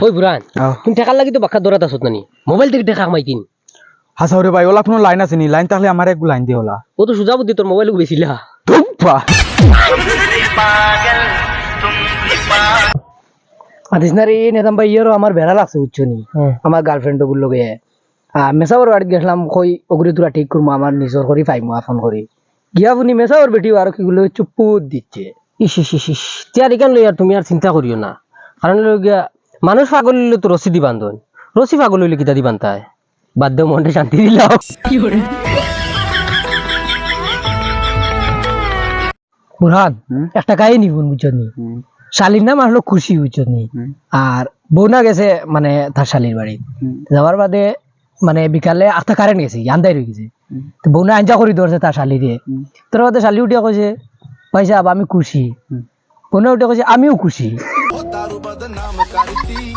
ওই বুরান আহ। তুমি টাকার লাগি তো বাক্কা দৌড়াত আসত নানি? মোবাইল থেকে টাকা কামাই কিন হাসা রে ভাই ওলা কোনো লাইন আছে নি? লাইন তাহলে আমার এক লাইন দিয়ে ওলা ও তো সুজা বুদ্ধি তোর মোবাইল বেছিলা ধুপা মাতিস না রে নেতাম ভাই ইয়েরও আমার বেড়া লাগছে বুঝছ নি? আমার গার্লফ্রেন্ডগুলো লগে মেসাওর বাড়িতে গেছিলাম কই ওগুলি তোরা ঠিক করব আমার নিজর করি পাইমু ফোন করি গিয়া শুনি মেসাওর বেটি আর কিগুলো চুপুত দিচ্ছে ইস ইস ইস ইস। তিয়ার ইকান লই আর তুমি আর চিন্তা করিও না। কারণ গিয়া মানুষ পাগল হইলে তো রসি দি বান্ধন রসি পাগল হইলে কিতা দি বান্ধায় বাদ দেও মনটা শান্তি বুরহান একটা কাহিনী নিবুন শালির নাম আসলো খুশি আর বৌনা গেছে মানে তার শালির বাড়ি। যাওয়ার বাদে মানে বিকালে আটটা কারেন্ট গেছে আন্দাই রয়ে গেছে। তো বৌনা আঞ্জা করে ধরছে তার শালিরে। তোর বাদে শালি উঠিয়া কইছে ভাই সাহেব আমি খুশি। বৌনা উঠে কইছে আমিও খুশি। તારું બદનામ કરતી.